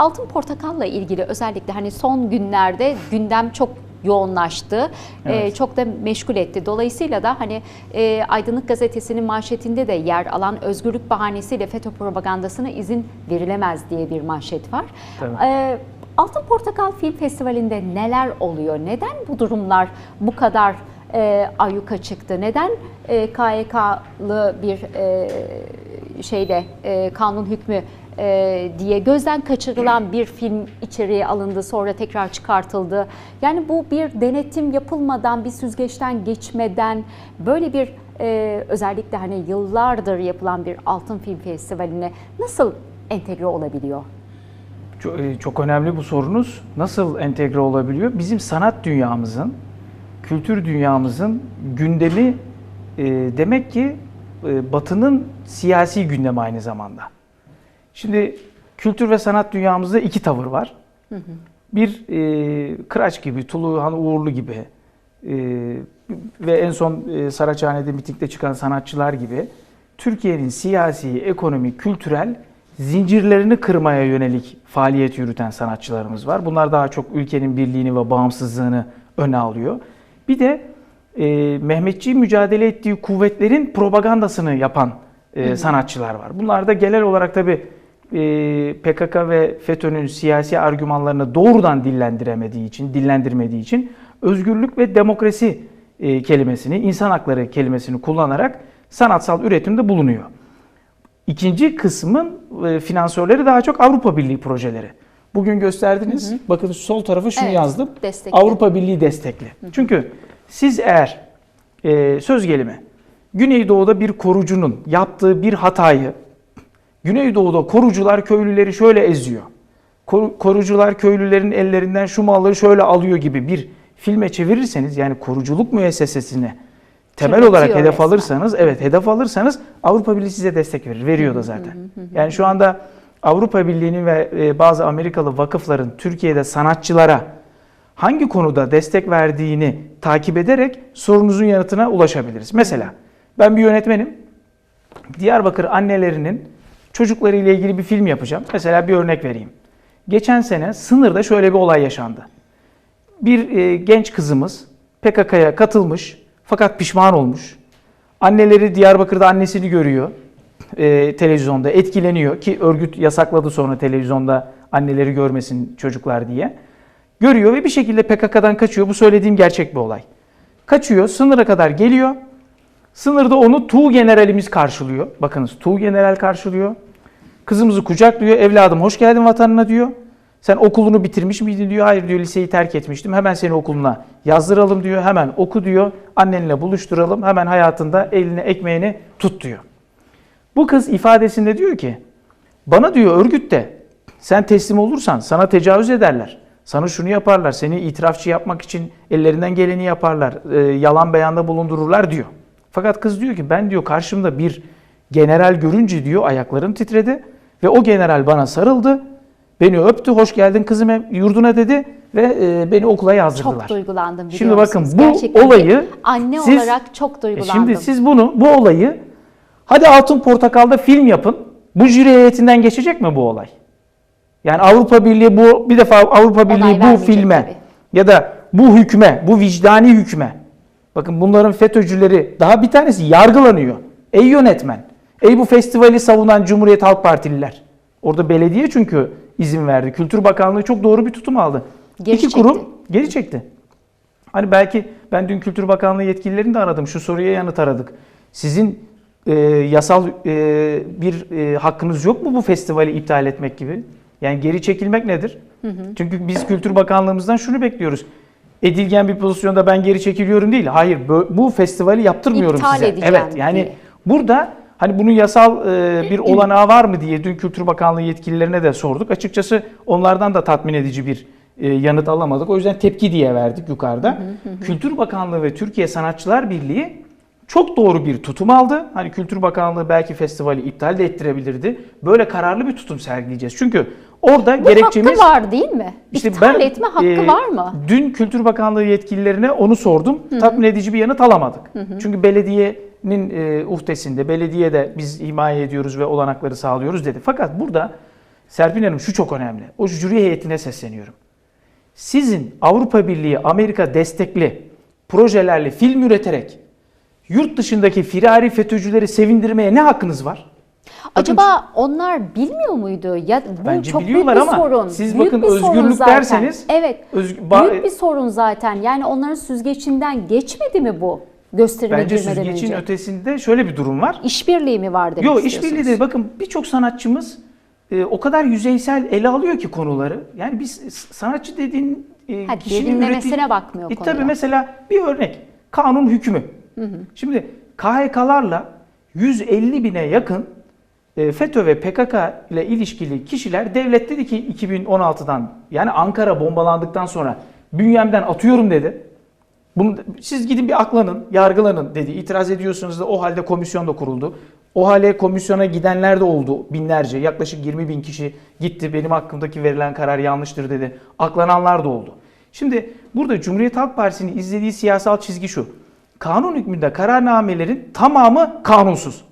Altın Portakal'la ilgili özellikle hani son günlerde gündem çok yoğunlaştı. Evet. Ee, çok da meşgul etti. Dolayısıyla da hani e, Aydınlık Gazetesi'nin manşetinde de yer alan özgürlük bahanesiyle FETÖ propagandasına izin verilemez diye bir manşet var. Tabii. Ee, Altın Portakal Film Festivali'nde neler oluyor? Neden bu durumlar bu kadar e, ayyuka çıktı? Neden e, KYK'lı bir e, şeyle e, kanun hükmü e, diye gözden kaçırılan bir film içeriye alındı sonra tekrar çıkartıldı. Yani bu bir denetim yapılmadan bir süzgeçten geçmeden böyle bir e, özellikle hani yıllardır yapılan bir Altın Film Festivali'ne nasıl entegre olabiliyor? Çok, e, çok önemli bu sorunuz. Nasıl entegre olabiliyor? Bizim sanat dünyamızın, kültür dünyamızın gündemi e, demek ki e, Batı'nın siyasi gündemi aynı zamanda. Şimdi kültür ve sanat dünyamızda iki tavır var. Bir e, Kıraç gibi, Tuluhan Uğurlu gibi e, ve en son e, Saraçhane'de mitingde çıkan sanatçılar gibi Türkiye'nin siyasi, ekonomik, kültürel zincirlerini kırmaya yönelik faaliyet yürüten sanatçılarımız var. Bunlar daha çok ülkenin birliğini ve bağımsızlığını öne alıyor. Bir de e, Mehmetçi mücadele ettiği kuvvetlerin propagandasını yapan e, sanatçılar var. Bunlar da genel olarak tabi PKK ve FETÖ'nün siyasi argümanlarını doğrudan dillendiremediği için, dillendirmediği için özgürlük ve demokrasi e, kelimesini, insan hakları kelimesini kullanarak sanatsal üretimde bulunuyor. İkinci kısmın e, finansörleri daha çok Avrupa Birliği projeleri. Bugün gösterdiniz. Bakın sol tarafa şunu Evet, yazdım. destekli. Avrupa Birliği destekli. Çünkü siz eğer e, söz gelimi Güneydoğu'da bir korucunun yaptığı bir hatayı Güneydoğu'da korucular köylüleri şöyle eziyor. Koru- korucular köylülerin ellerinden şu malları şöyle alıyor gibi bir filme çevirirseniz yani koruculuk müessesesine temel olarak hedef resmen. alırsanız evet hedef alırsanız Avrupa Birliği size destek verir. Veriyor da zaten. Yani şu anda Avrupa Birliği'nin ve e, bazı Amerikalı vakıfların Türkiye'de sanatçılara hangi konuda destek verdiğini takip ederek sorunuzun yanıtına ulaşabiliriz. Mesela ben bir yönetmenim. Diyarbakır annelerinin çocuklarıyla ilgili bir film yapacağım. Mesela bir örnek vereyim. Geçen sene sınırda şöyle bir olay yaşandı. Bir e, genç kızımız PKK'ya katılmış fakat pişman olmuş. Anneleri Diyarbakır'da annesini görüyor e, televizyonda etkileniyor ki örgüt yasakladı sonra televizyonda anneleri görmesin çocuklar diye. Görüyor ve bir şekilde PKK'dan kaçıyor. Bu söylediğim gerçek bir olay. Kaçıyor, sınıra kadar geliyor. Sınırda onu Tuğ Generalimiz karşılıyor. Bakınız Tuğ General karşılıyor. Kızımızı kucaklıyor. Evladım hoş geldin vatanına diyor. Sen okulunu bitirmiş miydin diyor. Hayır diyor liseyi terk etmiştim. Hemen seni okuluna yazdıralım diyor. Hemen oku diyor. Annenle buluşturalım. Hemen hayatında eline ekmeğini tut diyor. Bu kız ifadesinde diyor ki bana diyor örgütte sen teslim olursan sana tecavüz ederler. Sana şunu yaparlar. Seni itirafçı yapmak için ellerinden geleni yaparlar. e, yalan beyanda bulundururlar diyor. Fakat kız diyor ki ben diyor karşımda bir general görünce diyor ayaklarım titredi ve o general bana sarıldı. Beni öptü. Hoş geldin kızım yurduna dedi ve e, beni okula yazdırdılar. Çok duygulandım Şimdi bakın bu Gerçekten olayı anne siz- olarak çok E duygulandım. Şimdi siz bunu bu olayı hadi Altın Portakal'da film yapın. Bu jüri heyetinden geçecek mi bu olay? Yani Avrupa Birliği bu bir defa Avrupa Birliği bu vermeyecek filme tabii. ya da bu hükme, bu vicdani hükme. Bakın bunların FETÖ'cüleri daha bir tanesi yargılanıyor. Ey yönetmen, ey bu festivali savunan Cumhuriyet Halk Partililer. Orada belediye çünkü izin verdi. Kültür Bakanlığı çok doğru bir tutum aldı. Geri İki çekti. kurum geri çekti. Hani belki ben dün Kültür Bakanlığı yetkililerini de aradım. Şu soruya yanıt aradık. Sizin e, yasal e, bir e, hakkınız yok mu bu festivali iptal etmek gibi? Yani geri çekilmek nedir? Çünkü biz Kültür Bakanlığımızdan şunu bekliyoruz. Edilgen bir pozisyonda ben geri çekiliyorum değil. Hayır bu, festivali yaptırmıyorum İptal size. edeceğim Evet yani diye. burada hani bunun yasal e, bir olanağı var mı diye dün Kültür Bakanlığı yetkililerine de sorduk. Açıkçası onlardan da tatmin edici bir e, yanıt alamadık. O yüzden tepki diye verdik yukarıda. Kültür Bakanlığı ve Türkiye Sanatçılar Birliği çok doğru bir tutum aldı. Hani Kültür Bakanlığı belki festivali iptal de ettirebilirdi. Böyle kararlı bir tutum sergileyeceğiz. Çünkü orada Bu gerekçemiz hakkı var değil mi? işte İptal ben, etme hakkı e, var mı? Dün Kültür Bakanlığı yetkililerine onu sordum. Tatmin edici bir yanıt alamadık. Çünkü belediyenin e, uhdesinde, belediye de biz himaye ediyoruz ve olanakları sağlıyoruz dedi. Fakat burada Serpil Hanım şu çok önemli. O jüri heyetine sesleniyorum. Sizin Avrupa Birliği, Amerika destekli projelerle film üreterek yurt dışındaki firari FETÖ'cüleri sevindirmeye ne hakkınız var? Acaba onlar bilmiyor muydu? Ya bu Bence çok biliyorlar büyük bir ama sorun. siz Büyük bakın bir sorun özgürlük zaten. derseniz, evet. özgü- ba- büyük bir sorun zaten. Yani onların süzgecinden geçmedi mi bu gösterime Bence süzgecin önce? ötesinde şöyle bir durum var. İşbirliği mi var demek Yok işbirliği değil. Bakın birçok sanatçımız e, o kadar yüzeysel ele alıyor ki konuları. Yani biz sanatçı dediğin e, Ha, kişinin üretim- bakmıyor E, konuya. tabii mesela bir örnek. Kanun hükmü. Şimdi KHK'larla 150 bine yakın e, FETÖ ve PKK ile ilişkili kişiler devlet dedi ki 2016'dan yani Ankara bombalandıktan sonra bünyemden atıyorum dedi. Bunu, siz gidin bir aklanın, yargılanın dedi. İtiraz ediyorsunuz da o halde komisyon da kuruldu. O hale komisyona gidenler de oldu binlerce. Yaklaşık 20 bin kişi gitti. Benim hakkımdaki verilen karar yanlıştır dedi. Aklananlar da oldu. Şimdi burada Cumhuriyet Halk Partisi'nin izlediği siyasal çizgi şu. Kanun hükmünde kararnamelerin tamamı kanunsuz.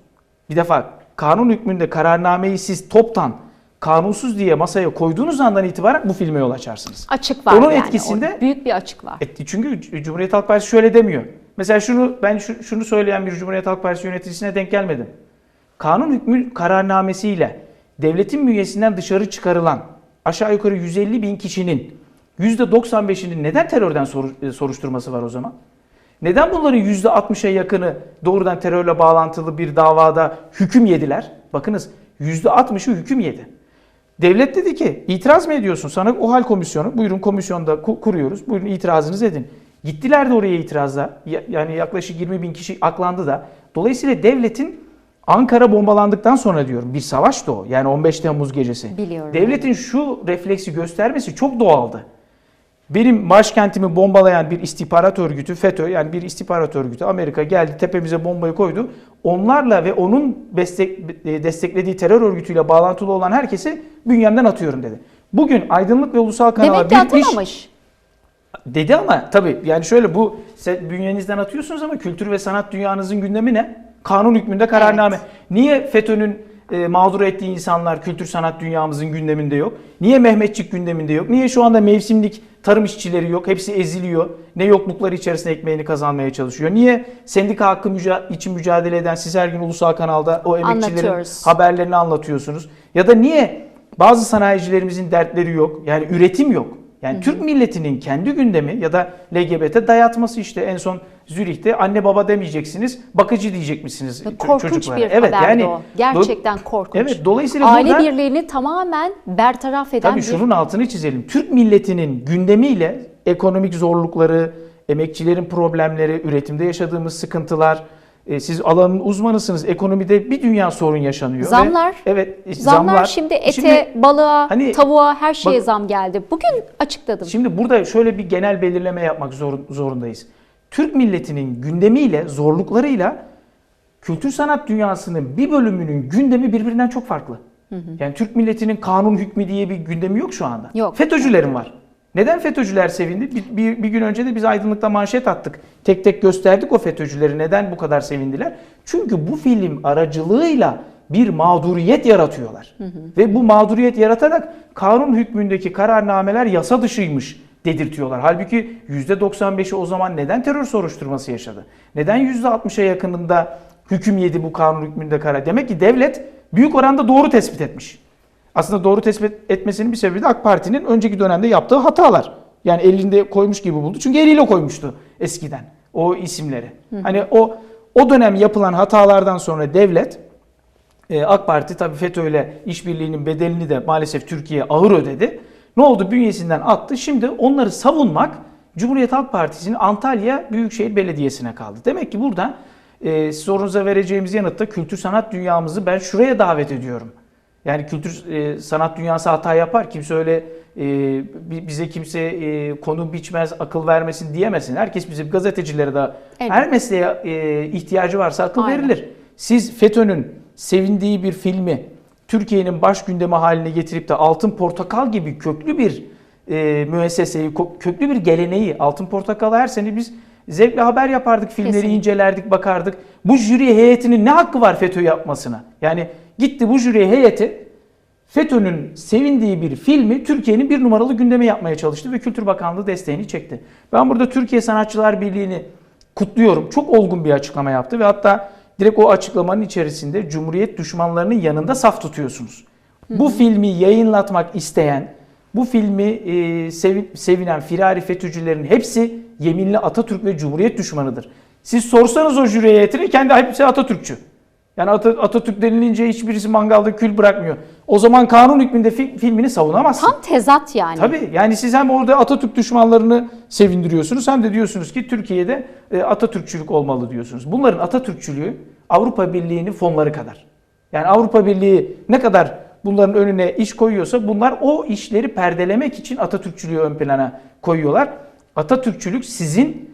Bir defa kanun hükmünde kararnameyi siz toptan kanunsuz diye masaya koyduğunuz andan itibaren bu filme yol açarsınız. Açık var Onun yani. etkisinde- Orada büyük bir açık var. E, çünkü Cumhuriyet Halk Partisi şöyle demiyor. Mesela şunu ben şu- şunu söyleyen bir Cumhuriyet Halk Partisi yöneticisine denk gelmedim. Kanun hükmü kararnamesiyle devletin bünyesinden dışarı çıkarılan aşağı yukarı 150 bin kişinin %95'inin neden terörden e, soruşturması var o zaman? Neden bunların %60'a yakını doğrudan terörle bağlantılı bir davada hüküm yediler? Bakınız %60'ı hüküm yedi. Devlet dedi ki itiraz mı ediyorsun? Sana o hal komisyonu buyurun komisyonda ku- kuruyoruz. Buyurun itirazınızı edin. Gittiler de oraya itirazla. Ya- Yani yaklaşık 20 bin kişi aklandı da. Dolayısıyla devletin Ankara bombalandıktan sonra diyorum bir savaştı o. Yani 15 Temmuz gecesi. Biliyorum. Devletin şu refleksi göstermesi çok doğaldı. Benim başkentimi bombalayan bir istihbarat örgütü FETÖ yani bir istihbarat örgütü Amerika geldi tepemize bombayı koydu. Onlarla ve onun e, desteklediği terör örgütüyle bağlantılı olan herkesi bünyemden atıyorum dedi. Bugün Aydınlık ve Ulusal Kanal'a Demek ki atamamış. dedi ama tabii yani şöyle bu bünyenizden atıyorsunuz ama kültür ve sanat dünyanızın gündemi ne? Kanun hükmünde kararname. Niye FETÖ'nün e, mağdur ettiği insanlar kültür sanat dünyamızın gündeminde yok? Niye Mehmetçik gündeminde yok? Niye şu anda mevsimlik tarım işçileri yok? Hepsi eziliyor. Ne yoklukları içerisinde ekmeğini kazanmaya çalışıyor. Niye sendika hakkı müca- için mücadele eden siz her gün ulusal kanalda o emekçilerin haberlerini anlatıyorsunuz? Ya da niye bazı sanayicilerimizin dertleri yok? Yani üretim yok. Yani Türk milletinin kendi gündemi ya da LGBT dayatması işte en son Zürih'te anne baba demeyeceksiniz, bakıcı diyecekmişsiniz ço- Korkunç çocuklara. bir haberdi o. do- Gerçekten korkunç. Evet, dolayısıyla Aile burada- birliğini tamamen bertaraf eden Tabii bir şunun altını çizelim. Türk milletinin gündemiyle ekonomik zorlukları, emekçilerin problemleri, üretimde yaşadığımız sıkıntılar, e, siz alanın uzmanısınız. Ekonomide bir dünya sorun yaşanıyor. ve- Zamlar. evet, e, Zamlar, şimdi ete, balığa, hani- tavuğa her şeye bak- zam geldi. Bugün açıkladım. Şimdi burada şöyle bir genel belirleme yapmak zor- zorundayız. Türk milletinin gündemiyle, zorluklarıyla kültür sanat dünyasının bir bölümünün gündemi birbirinden çok farklı. Yani Türk milletinin kanun hükmü diye bir gündemi yok şu anda. Yok. FETÖ'cülerin var. Neden FETÖ'cüler sevindi? Bir, bir, bir gün önce de biz aydınlıkta manşet attık. Tek tek gösterdik o FETÖ'cüleri neden bu kadar sevindiler. Çünkü bu film aracılığıyla bir mağduriyet yaratıyorlar. Ve bu mağduriyet yaratarak kanun hükmündeki kararnameler yasa dışıymış dedirtiyorlar. Halbuki %95'i o zaman neden terör soruşturması yaşadı? Neden %60'a yakınında hüküm yedi bu kanun hükmünde karar? Demek ki devlet büyük oranda doğru tespit etmiş. Aslında doğru tespit etmesinin bir sebebi de AK Parti'nin önceki dönemde yaptığı hatalar. Yani elinde koymuş gibi buldu. Çünkü eliyle koymuştu eskiden o isimleri. Hani o o dönem yapılan hatalardan sonra devlet e, AK Parti tabii FETÖ ile işbirliğinin bedelini de maalesef Türkiye ağır ödedi. Ne oldu? Bünyesinden attı. Şimdi onları savunmak Cumhuriyet Halk Partisi'nin Antalya Büyükşehir Belediyesi'ne kaldı. Demek ki burada e, sorunuza vereceğimiz yanıtta kültür sanat dünyamızı ben şuraya davet ediyorum. Yani kültür e, sanat dünyası hata yapar. Kimse öyle e, bi- bize kimse e, konu biçmez, akıl vermesin diyemesin. Herkes bize gazetecilere de Evet. her mesleğe e, ihtiyacı varsa akıl Aynen. verilir. Siz FETÖ'nün sevindiği bir filmi Türkiye'nin baş gündemi haline getirip de Altın Portakal gibi köklü bir e, müesseseyi, köklü bir geleneği, Altın Portakal'ı her sene biz zevkle haber yapardık, filmleri Kesinlikle. incelerdik, bakardık. Bu jüri heyetinin ne hakkı var FETÖ yapmasına? Yani gitti bu jüri heyeti FETÖ'nün sevindiği bir filmi Türkiye'nin bir numaralı gündeme yapmaya çalıştı ve Kültür Bakanlığı desteğini çekti. Ben burada Türkiye Sanatçılar Birliği'ni kutluyorum. Çok olgun bir açıklama yaptı ve hatta direkt o açıklamanın içerisinde Cumhuriyet düşmanlarının yanında saf tutuyorsunuz. Bu filmi yayınlatmak isteyen, bu filmi e, sevi- sevinen firari FETÖ'cülerin hepsi yeminli Atatürk ve Cumhuriyet düşmanıdır. Siz sorsanız o jüri heyetine kendi hepsi Atatürkçü. Yani Ata- Atatürk denilince hiçbirisi mangalda kül bırakmıyor. O zaman kanun hükmünde fi- filmini savunamazsın. Tam tezat yani. Tabii yani siz hem orada Atatürk düşmanlarını sevindiriyorsunuz hem de diyorsunuz ki Türkiye'de e, Atatürkçülük olmalı diyorsunuz. Bunların Atatürkçülüğü Avrupa Birliği'nin fonları kadar. Yani Avrupa Birliği ne kadar bunların önüne iş koyuyorsa bunlar o işleri perdelemek için Atatürkçülüğü ön plana koyuyorlar. Atatürkçülük sizin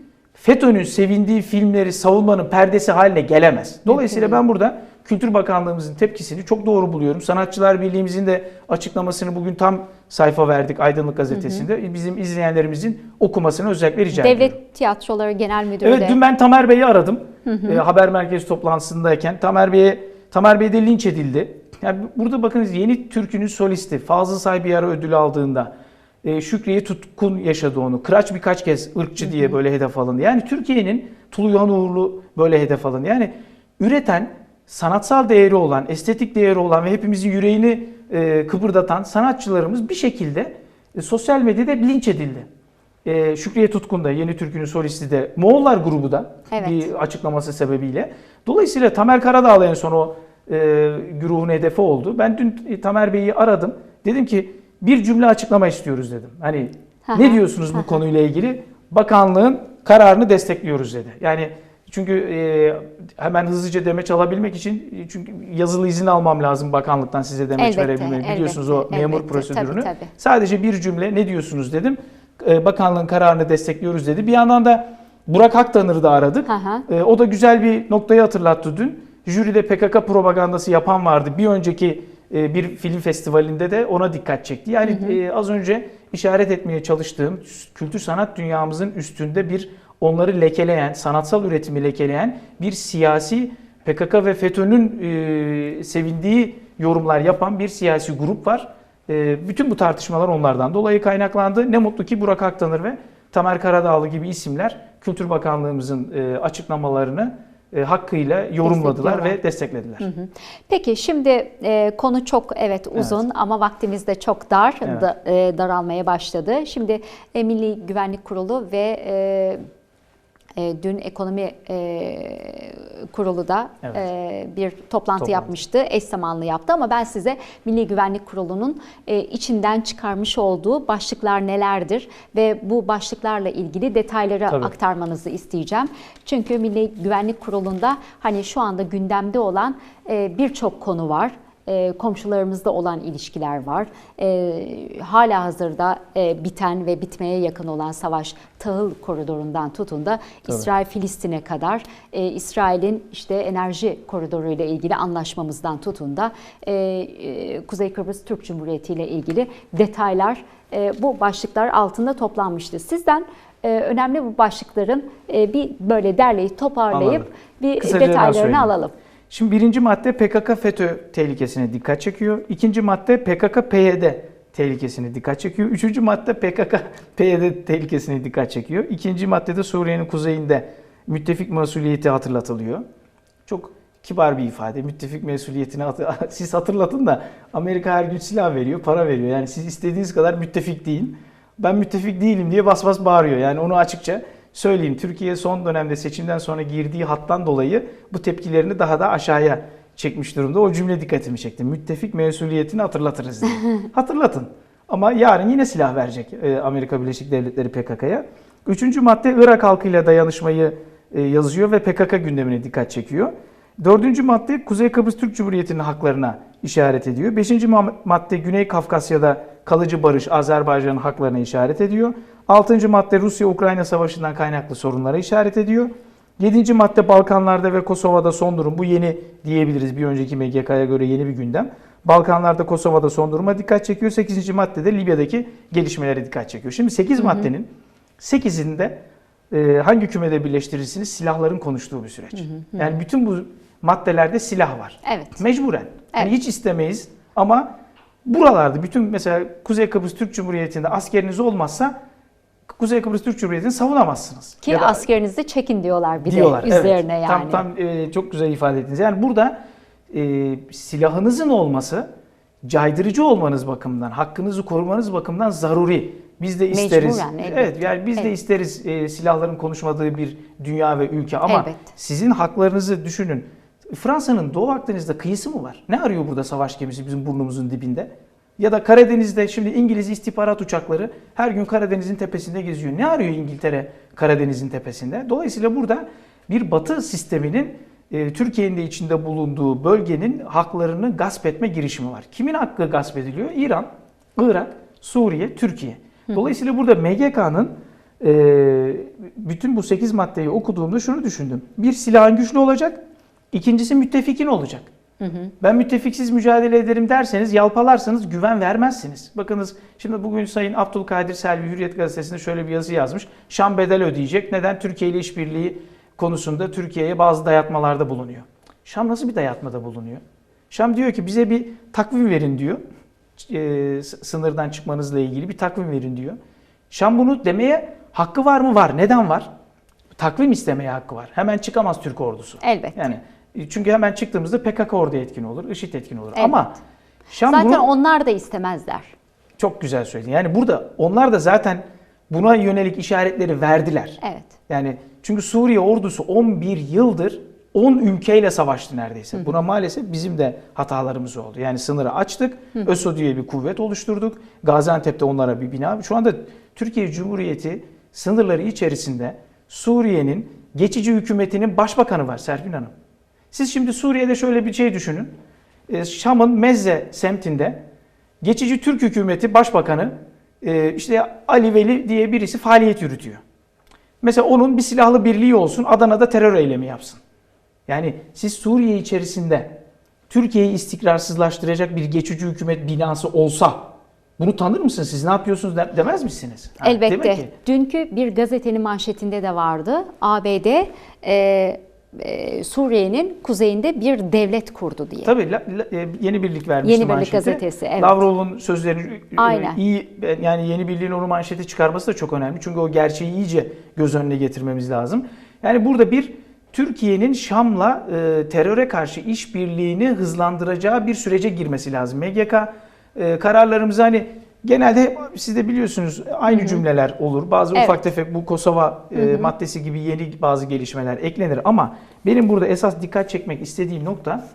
FETÖ'nün sevindiği filmleri savunmanın perdesi haline gelemez. Dolayısıyla ben burada Kültür Bakanlığımızın tepkisini çok doğru buluyorum. Sanatçılar Birliğimizin de açıklamasını bugün tam sayfa verdik Aydınlık Gazetesi'nde. Bizim izleyenlerimizin okumasını özellikle rica ediyorum. Devlet Tiyatroları Genel Müdürü Evet de. dün ben Tamer Bey'i aradım. E, haber merkezi toplantısındayken Tamer Bey'e Tamer Bey de linç edildi. Yani burada bakınız yeni türkünün solisti Fazıl Say bir ara ödül aldığında e, Şükriye Tutkun yaşadı onu. Kıraç birkaç kez ırkçı diye böyle hedef alındı. Yani Türkiye'nin Tuluyan Uğurlu böyle hedef alındı. Yani üreten sanatsal değeri olan, estetik değeri olan ve hepimizin yüreğini e, kıpırdatan sanatçılarımız bir şekilde e, sosyal medyada linç edildi. E, Şükriye Tutkun da Yeni Türkü'nün solisti de Moğollar grubu da Evet. bir açıklaması sebebiyle. Dolayısıyla Tamer Karadağlı en son o e, güruhun hedefi oldu. Ben dün e, Tamer Bey'i aradım. Dedim ki bir cümle açıklama istiyoruz dedim. Hani ne diyorsunuz bu konuyla ilgili? Bakanlığın kararını destekliyoruz dedi. Yani çünkü e, hemen hızlıca demeç alabilmek için e, çünkü yazılı izin almam lazım bakanlıktan size demeç Elbette, verebilmek. Biliyorsunuz elbette, o memur elbette. prosedürünü. Tabii, tabii. Sadece bir cümle ne diyorsunuz dedim. E, bakanlığın kararını destekliyoruz dedi. Bir yandan da Burak Aktanır'ı da aradık. E, o da güzel bir noktayı hatırlattı dün. Jüride PKK propagandası yapan vardı. Bir önceki bir film festivalinde de ona dikkat çekti. Yani e, az önce işaret etmeye çalıştığım kültür sanat dünyamızın üstünde bir onları lekeleyen, sanatsal üretimi lekeleyen bir siyasi PKK ve FETÖ'nün e, sevindiği yorumlar yapan bir siyasi grup var. E, bütün bu tartışmalar onlardan dolayı kaynaklandı. Ne mutlu ki Burak Aktanır ve Tamer Karadağlı gibi isimler Kültür Bakanlığımızın e, açıklamalarını e, hakkıyla yorumladılar ve desteklediler. Peki şimdi e, konu çok evet uzun ama vaktimiz de çok dar Evet. da- e, daralmaya başladı. Şimdi e, Milli Güvenlik Kurulu ve e, e, dün ekonomi e, kurulu da Evet. e, bir toplantı, Toplantı. yapmıştı. Eş zamanlı yaptı ama ben size Milli Güvenlik Kurulu'nun e, içinden çıkarmış olduğu başlıklar nelerdir ve bu başlıklarla ilgili detayları Tabii. aktarmanızı isteyeceğim. Çünkü Milli Güvenlik Kurulu'nda hani şu anda gündemde olan e, birçok konu var. E, komşularımızda olan ilişkiler var. E, hala hazırda e, biten ve bitmeye yakın olan savaş tahıl koridorundan tutun da İsrail-Filistin'e kadar e, İsrail'in işte enerji koridoru ile ilgili anlaşmamızdan tutun da e, e, Kuzey Kıbrıs Türk Cumhuriyeti ile ilgili detaylar e, bu başlıklar altında toplanmıştı. Sizden e, önemli bu başlıkların e, bir böyle derleyip toparlayıp Anladım. bir Kısaca detaylarını alalım. Şimdi birinci madde PKK FETÖ tehlikesine dikkat çekiyor. İkinci madde PKK PYD tehlikesine dikkat çekiyor. Üçüncü madde PKK PYD tehlikesine dikkat çekiyor. İkinci maddede Suriye'nin kuzeyinde müttefik mesuliyeti hatırlatılıyor. Çok kibar bir ifade. Müttefik mesuliyetini hatı- siz hatırlatın da Amerika her gün silah veriyor, para veriyor. Yani siz istediğiniz kadar müttefik deyin. Ben müttefik değilim diye bas bas bağırıyor. Yani onu açıkça söyleyeyim. Türkiye son dönemde seçimden sonra girdiği hattan dolayı bu tepkilerini daha da aşağıya çekmiş durumda. O cümle dikkatimi çekti. Müttefik mesuliyetini hatırlatırız diye. Hatırlatın. Ama yarın yine silah verecek e, Amerika Birleşik Devletleri PKK'ya. Üçüncü madde Irak halkıyla dayanışmayı e, yazıyor ve PKK gündemine dikkat çekiyor. Dördüncü madde Kuzey Kıbrıs Türk Cumhuriyeti'nin haklarına işaret ediyor. Beşinci ma- madde Güney Kafkasya'da kalıcı barış Azerbaycan'ın haklarına işaret ediyor. Altıncı madde Rusya-Ukrayna savaşından kaynaklı sorunlara işaret ediyor. Yedinci madde Balkanlarda ve Kosova'da son durum. Bu yeni diyebiliriz bir önceki MGK'ya göre yeni bir gündem. Balkanlarda Kosova'da son duruma dikkat çekiyor. Sekizinci maddede Libya'daki gelişmelere dikkat çekiyor. Şimdi sekiz maddenin sekizinde e, hangi kümede birleştirirsiniz? Silahların konuştuğu bir süreç. Yani bütün bu maddelerde silah var. Evet. Mecburen. Yani Evet. hiç istemeyiz ama buralarda bütün mesela Kuzey Kıbrıs Türk Cumhuriyeti'nde askeriniz olmazsa Kuzey Kıbrıs Türk Cumhuriyeti'ni savunamazsınızı. Ki Ya da- askerinizi çekin diyorlar bir diyorlar. de üzerine evet. yani. Tam tam e, çok güzel ifade ettiniz. Yani burada e, silahınızın olması caydırıcı olmanız bakımından, hakkınızı korumanız bakımından zaruri. Biz de isteriz. Mecburen, elbette. evet yani biz de Evet. isteriz e, silahların konuşmadığı bir dünya ve ülke ama Elbette. sizin haklarınızı düşünün. Fransa'nın Doğu Akdeniz'de kıyısı mı var? Ne arıyor burada savaş gemisi bizim burnumuzun dibinde? Ya da Karadeniz'de şimdi İngiliz istihbarat uçakları her gün Karadeniz'in tepesinde geziyor. Ne arıyor İngiltere Karadeniz'in tepesinde? Dolayısıyla burada bir batı sisteminin e, Türkiye'nin de içinde bulunduğu bölgenin haklarını gasp etme girişimi var. Kimin hakkı gasp ediliyor? İran, Irak, Suriye, Türkiye. Dolayısıyla burada MGK'nın e, bütün bu 8 maddeyi okuduğumda şunu düşündüm. Bir silahın güçlü olacak, ikincisi müttefikin olacak. Ben müttefiksiz mücadele ederim derseniz, yalpalarsanız güven vermezsiniz. Bakınız şimdi bugün Sayın Abdülkadir Selvi Hürriyet Gazetesi'nde şöyle bir yazı yazmış. Şam bedel ödeyecek. Neden? Türkiye ile işbirliği konusunda Türkiye'ye bazı dayatmalarda bulunuyor. Şam nasıl bir dayatmada bulunuyor? Şam diyor ki bize bir takvim verin diyor. E, sınırdan çıkmanızla ilgili bir takvim verin diyor. Şam bunu demeye hakkı var mı? Var. Neden var? Takvim istemeye hakkı var. Hemen çıkamaz Türk ordusu. Elbette. Yani çünkü hemen çıktığımızda PKK orada etkin olur, IŞİD etkin olur. Evet. Ama Şam Zaten bunu onlar da istemezler. çok güzel söyledi. Yani burada onlar da zaten buna yönelik işaretleri verdiler. Evet. Yani çünkü Suriye ordusu 11 yıldır 10 ülkeyle savaştı neredeyse. Buna maalesef bizim de hatalarımız oldu. Yani sınırı açtık. ÖSO diye bir kuvvet oluşturduk. Gaziantep'te onlara bir bina. Şu anda Türkiye Cumhuriyeti sınırları içerisinde Suriye'nin geçici hükümetinin başbakanı var Serpil Hanım. Siz şimdi Suriye'de şöyle bir şey düşünün. Ee, Şam'ın Mezze semtinde geçici Türk hükümeti başbakanı e, işte Ali Veli diye birisi faaliyet yürütüyor. Mesela onun bir silahlı birliği olsun, Adana'da terör eylemi yapsın. Yani siz Suriye içerisinde Türkiye'yi istikrarsızlaştıracak bir geçici hükümet binası olsa bunu tanır mısınız? Siz ne yapıyorsunuz de- demez misiniz? Ha, Elbette. demek ki- Dünkü bir gazetenin manşetinde de vardı. ABD e, e, Suriye'nin kuzeyinde bir devlet kurdu diye. Tabii la- la- e, yeni birlik vermişti Yeni Birlik manşeti. gazetesi, evet. Lavrov'un sözlerini e, Aynen. iyi yani yeni birliğin onu manşeti çıkarması da çok önemli. Çünkü o gerçeği iyice göz önüne getirmemiz lazım. Yani burada bir Türkiye'nin Şam'la e, teröre karşı işbirliğini hızlandıracağı bir sürece girmesi lazım. MGK e, kararlarımızı hani genelde hep siz de biliyorsunuz aynı cümleler olur. Bazı Evet. ufak tefek bu Kosova e, maddesi gibi yeni bazı gelişmeler eklenir ama benim burada esas dikkat çekmek istediğim nokta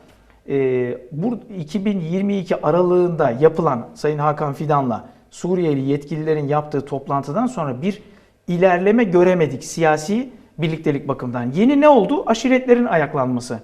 e, bu 2022 aralığında yapılan Sayın Hakan Fidan'la Suriyeli yetkililerin yaptığı toplantıdan sonra bir ilerleme göremedik siyasi birliktelik bakımından. Yeni ne oldu? Aşiretlerin ayaklanması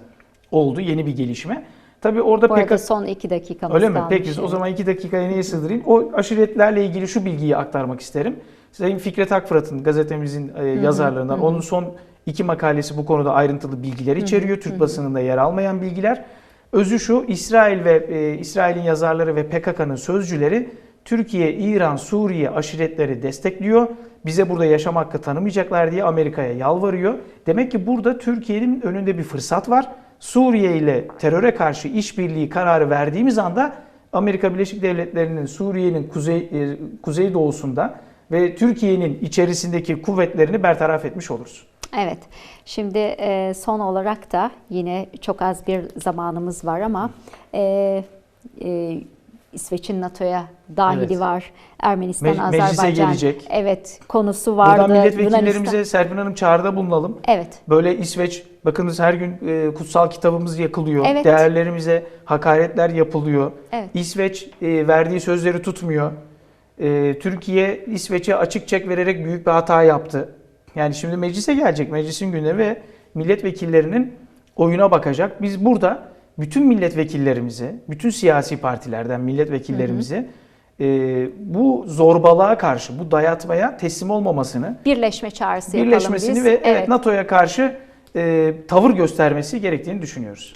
oldu. Yeni bir gelişme. Tabii orada Bu arada PKK son iki dakikamız Öyle mi? Peki o zaman iki dakikaya niye sığdırayım? O aşiretlerle ilgili şu bilgiyi aktarmak isterim. Sayın Fikret Akfırat'ın gazetemizin e, yazarlarından onun son iki makalesi bu konuda ayrıntılı bilgiler içeriyor. Türk basınında yer almayan bilgiler. Özü şu İsrail ve e, İsrail'in yazarları ve PKK'nın sözcüleri Türkiye, İran, Suriye aşiretleri destekliyor. Bize burada yaşam hakkı tanımayacaklar diye Amerika'ya yalvarıyor. Demek ki burada Türkiye'nin önünde bir fırsat var. Suriye ile teröre karşı işbirliği kararı verdiğimiz anda Amerika Birleşik Devletleri'nin Suriye'nin kuzey e, kuzeydoğusunda ve Türkiye'nin içerisindeki kuvvetlerini bertaraf etmiş oluruz. Evet. Şimdi e, son olarak da yine çok az bir zamanımız var ama e, İsveç'in NATO'ya dahili Evet. var. Ermenistan, Me- Azerbaycan. gelecek. Evet, konusu vardı. Buradan milletvekillerimize Yunanistan- Serpil Hanım çağrıda bulunalım. Evet. Böyle İsveç, bakınız her gün e, kutsal kitabımız yakılıyor. Evet. Değerlerimize hakaretler yapılıyor. Evet. İsveç e, verdiği sözleri tutmuyor. E, Türkiye İsveç'e açık çek vererek büyük bir hata yaptı. Yani şimdi meclise gelecek. Meclisin gündemi ve milletvekillerinin oyuna bakacak. Biz burada bütün milletvekillerimize, bütün siyasi partilerden milletvekillerimize e, bu zorbalığa karşı, bu dayatmaya teslim olmamasını Birleşme çağrısı birleşmesini yapalım ve biz. evet. NATO'ya karşı e, tavır göstermesi gerektiğini düşünüyoruz.